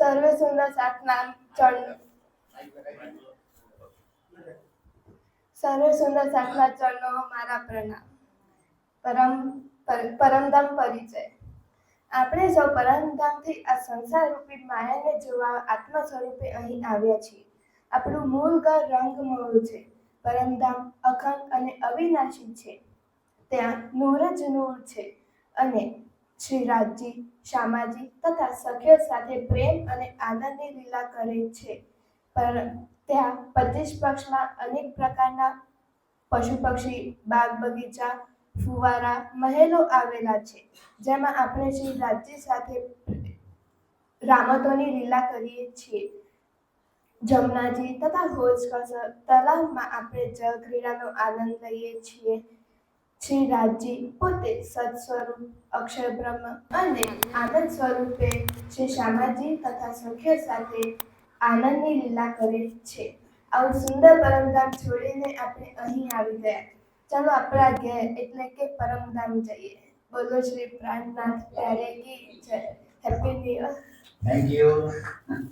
સર્વે સુંદર સાતનામ ચરણ સર્વે સુંદર સાતના ચરણો મારા પ્રણામ. પરમ, પર- પરમધામ પરિચય. આપણે સૌ પરમધામથી આ સંસાર રૂપી માયાને જોવા આત્મ સ્વરૂપે અહીં આવ્યા છીએ. આપણું મૂળ ઘર રંગમૂળ છે. પરમધામ અખંડ અને અવિનાશી છે. ત્યાં નૂર જ નૂર છે. અને શ્રીરાજજી શામાજી તથા સખીઓ સાથે પ્રેમ અને આનંદની લીલા કરે છે. પર ત્યાં પચીસ પક્ષમાં અનેક પ્રકારના પશુ પક્ષી, બાગ બગીચા, ફુવારા, મહેલો આવેલા છે. જેમાં આપણે શ્રી રાજજી સાથે રામતોની લીલા કરીએ છીએ. જમનાજી તથા હોજ તલાવમાં આપણે જળ ક્રીડાનો આનંદ લઈએ છીએ. શ્રી રાજજી પોતે સત સ્વરૂપ અક્ષર બ્રહ્મ અને આનંદ સ્વરૂપે શ્રી શામાજી તથા સખ્ય સાથે આનંદની લીલા કરે છે. આવું સુંદર પરમધામ છોડીને આપણે અહીં આવી ગયા. ચાલો આપણા ઘેર એટલે કે પરમધામ જઈએ. બોલો શ્રી પ્રાણનાથ, ત્યારે કી હેપી ન્યુ Thank you.